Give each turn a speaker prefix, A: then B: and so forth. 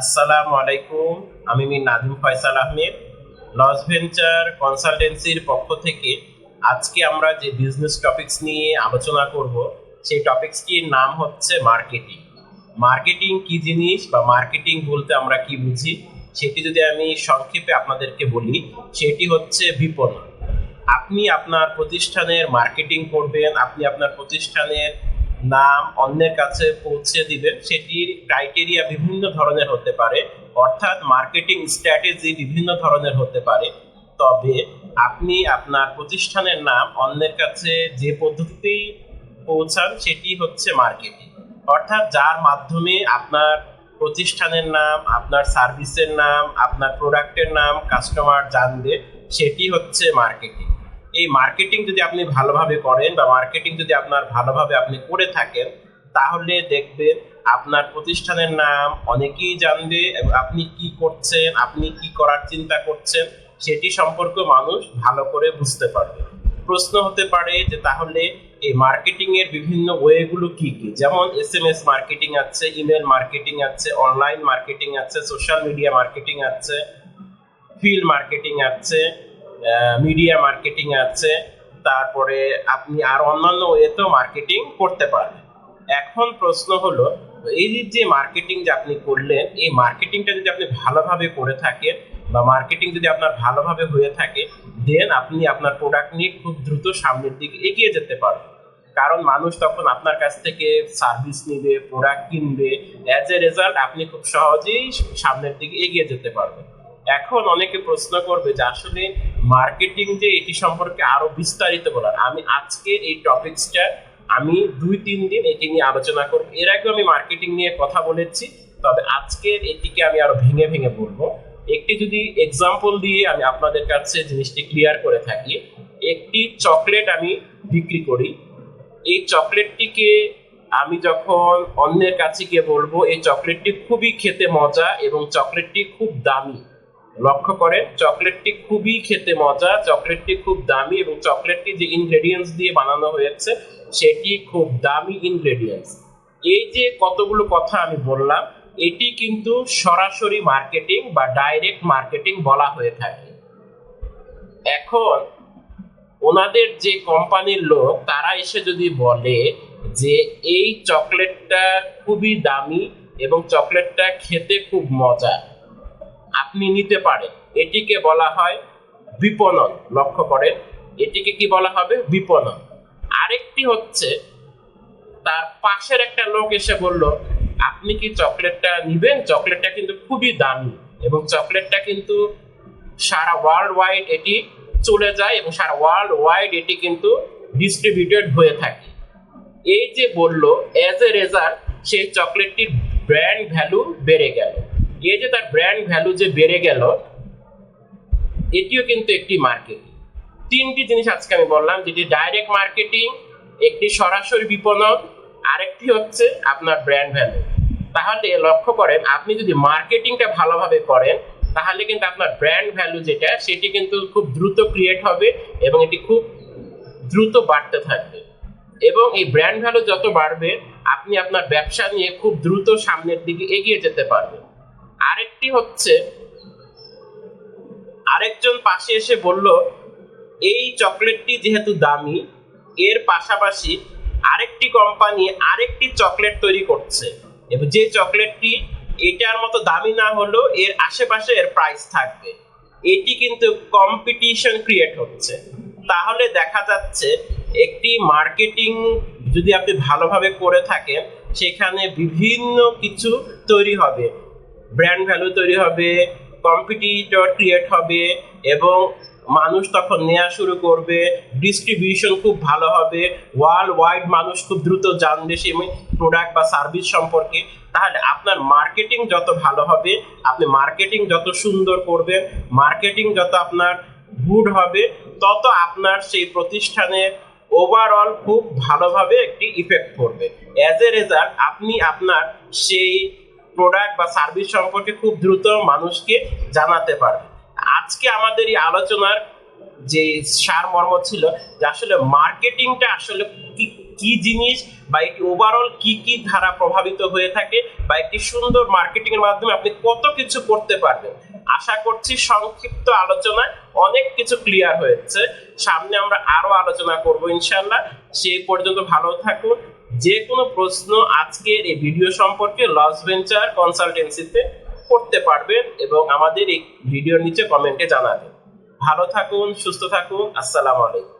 A: আসসালামু আলাইকুম, আমি মির নাদিম ফয়সাল আহমেদ, লস ভেঞ্চার কনসালটেন্সির পক্ষ থেকে আজকে আমরা যে বিজনেস টপিকস নিয়ে আলোচনা করব, সেই টপিকসটির নাম হচ্ছে মার্কেটিং মার্কেটিং কি জিনিস বা মার্কেটিং বলতে আমরা কি বুঝি, সেটি যদি আমি সংক্ষেপে আপনাদেরকে বলি, সেটি হচ্ছে বিপণন। আপনি আপনার প্রতিষ্ঠানের মার্কেটিং করবেন, আপনি আপনার প্রতিষ্ঠানের নাম অন্যের কাছে পৌঁছে দিবেন সেটির ক্রাইটেরিয়া বিভিন্ন ধরনের হতে পারে। অর্থাৎ মার্কেটিং স্ট্র্যাটেজি বিভিন্ন ধরনের হতে পারে। তবে আপনি আপনার প্রতিষ্ঠানের নাম অন্যের কাছে যে পদ্ধতিতেই পৌঁছান, সেটি হচ্ছে মার্কেটিং অর্থাৎ যার মাধ্যমে আপনার প্রতিষ্ঠানের নাম, আপনার সার্ভিসের নাম, আপনার প্রোডাক্টের নাম কাস্টমার জানবে, সেটি হচ্ছে মার্কেটিং এই মার্কেটিং যদি আপনি ভালোভাবে করেন বা মার্কেটিং যদি আপনার ভালোভাবে আপনি করে থাকেন, তাহলে দেখবেন আপনার প্রতিষ্ঠানের নাম অনেকেই জানবে এবং আপনি কি করছেন, আপনি কি করার চিন্তা করছেন, সেটি সম্পর্কে মানুষ ভালো করে বুঝতে পারবে। প্রশ্ন হতে পারে যে তাহলে এই মার্কেটিং এর বিভিন্ন ওয়েগুলো কি কি? যেমন এস এম এস মার্কেটিং আছে ইমেল মার্কেটিং আছে অনলাইন মার্কেটিং আছে সোশ্যাল মিডিয়া মার্কেটিং আছে ফিল্ড মার্কেটিং আছে মিডিয়া মার্কেটিং আছে, তারপরে আপনি আর অন্যান্য ওয়েতেও মার্কেটিং করতে পারেন এখন প্রশ্ন হলো, এই যে মার্কেটিং যে আপনি করলেন, এই মার্কেটিংটা যদি আপনি ভালোভাবে করে থাকেন বা মার্কেটিং যদি আপনার ভালোভাবে হয়ে থাকে দেন আপনি আপনার প্রোডাক্ট নিয়ে খুব দ্রুত সামনের দিকে এগিয়ে যেতে পারবেন। কারণ মানুষ তখন আপনার কাছ থেকে সার্ভিস নেবে প্রোডাক্ট কিনবে অ্যাজ এ রেজাল্ট আপনি খুব সহজেই সামনের দিকে এগিয়ে যেতে পারবেন। এখন অনেকে প্রশ্ন করবে যে আসলে মার্কেটিং যে এটি সম্পর্কে আরও বিস্তারিত বলার, আমি আজকে এই টপিকসটা আমি দুই, তিন দিন এটি নিয়ে আলোচনা করব। এর আগেও আমি মার্কেটিং নিয়ে কথা বলেছি, তবে আজকের এটিকে আমি আরও ভেঙে ভেঙে বলব। একটি যদি এক্সাম্পল দিয়ে আমি আপনাদের কাছে জিনিসটি ক্লিয়ার করে থাকি, একটি চকলেট আমি বিক্রি করি। এই চকলেটটিকে আমি যখন অন্যের কাছে গিয়ে বলব, এই চকলেটটি খুবই খেতে মজা এবং চকলেটটি খুব দামি। লক্ষ্য করেন চকলেটটি খুবই খেতে মজা, চকলেটটি খুব দামি এবং চকলেটটি যে ইনগ্রেডিয়েন্টস দিয়ে বানানো হয়েছে, সেটি খুব দামি ইনগ্রেডিয়েন্টস এই যে কতগুলো কথা আমি বললাম, এটি কিন্তু সরাসরি মার্কেটিং বা ডাইরেক্ট মার্কেটিং বলা হয়ে থাকে। এখন, ওনাদের যে কোম্পানির লোক, তারা এসে যদি বলে যে, এই চকলেটটা খুবই দামি এবং চকলেটটা খেতে খুব মজা। আপনি নিতে পারেন। এটিকে বলা হয় বিপণন। লক্ষ্য করেন, এটিকে কি বলা হবে? বিপণন। আরেকটি হচ্ছে, তার পাশের একটা লোক এসে বলল, আপনি কি চকলেটটা নিবেন? চকলেটটা কিন্তু খুবই দামি এবং চকলেটটা কিন্তু সারা ওয়ার্ল্ড ওয়াইড এটি চলে যায় এবং সারা ওয়ার্ল্ড ওয়াইড এটি কিন্তু ডিস্ট্রিবিউটেড হয়ে থাকে। এই যে বলল অ্যাজ এ রেজাল্ট সেই চকলেটটির ব্র্যান্ড ভ্যালু বেড়ে গেল। এই যে তার ব্র্যান্ড ভ্যালু যে বেড়ে গেল, এটিও কিন্তু একটি মার্কেট তিনটি জিনিস আজকে আমি বললাম, যেটি ডাইরেক্ট মার্কেটিং একটি সরাসরি বিপণন, আরেকটি হচ্ছে আপনার ব্র্যান্ড ভ্যালু তাহলে লক্ষ্য করেন, আপনি যদি মার্কেটিংটা ভালোভাবে করেন, তাহলে কিন্তু আপনার ব্র্যান্ড ভ্যালু যেটা, সেটি কিন্তু খুব দ্রুত ক্রিয়েট হবে এবং এটি খুব দ্রুত বাড়তে থাকবে। এবং এই ব্র্যান্ড ভ্যালু যত বাড়বে, আপনি আপনার ব্যবসা নিয়ে খুব দ্রুত সামনের দিকে এগিয়ে যেতে পারবেন। আরেকটি হচ্ছে, আরেকজন পাশে এসে বলল, এই চকলেটটি যেহেতু দামি, এর পাশাপাশি আরেকটি কোম্পানি আরেকটি চকলেট তৈরি করছে। এবং যে চকলেটটি এটার মতো দামি না হলেও এর আশেপাশে এর প্রাইস থাকবে। এটি কিন্তু কম্পিটিশন ক্রিয়েট হচ্ছে। তাহলে দেখা যাচ্ছে একটি মার্কেটিং যদি আপনি ভালোভাবে করে থাকেন, সেখানে বিভিন্ন কিছু তৈরি হবে। ব্র্যান্ড ভ্যালু তৈরি হবে কম্পিটিটর ক্রিয়েট হবে এবং মানুষ তখন নেওয়া শুরু করবে ডিস্ট্রিবিউশন খুব ভালো হবে ওয়ার্ল্ড ওয়াইড মানুষ খুব দ্রুত জানবে সেই প্রোডাক্ট বা সার্ভিস সম্পর্কে। তাহলে আপনার মার্কেটিং যত ভালো হবে, আপনি মার্কেটিং যত সুন্দর করবেন মার্কেটিং যত আপনার গুড হবে, তত আপনার সেই প্রতিষ্ঠানের ওভারঅল খুব ভালোভাবে একটি ইফেক্ট করবে অ্যাজ এ রেজাল্ট আপনি আপনার সেই প্রোডাক্ট বা সার্ভিস সম্পর্কে খুব দ্রুত মানুষকে জানাতে পারবেন আজকে আমাদের এই আলোচনার যে সারমর্ম ছিল যে আসলে মার্কেটিংটা আসলে কি জিনিস বা একটি ওভারঅল কি কি ধারা প্রভাবিত হয়ে থাকে বা একটি সুন্দর মার্কেটিং এর মাধ্যমে আপনি কত কিছু করতে পারবেন। আশা করছি সংক্ষিপ্ত আলোচনায় অনেক কিছু ক্লিয়ার হয়েছে। সামনে আমরা আরও আলোচনা করব ইনশাল্লাহ সেই পর্যন্ত ভালো থাকুন। যে কোনো প্রশ্ন আজকের এই ভিডিও সম্পর্কে লস ভেঞ্চার কনসালটেন্সিতে করতে পারবেন এবং আমাদের এই ভিডিওর নিচে কমেন্টে জানাবেন। ভালো থাকুন, সুস্থ থাকুন, আসসালামু আলাইকুম।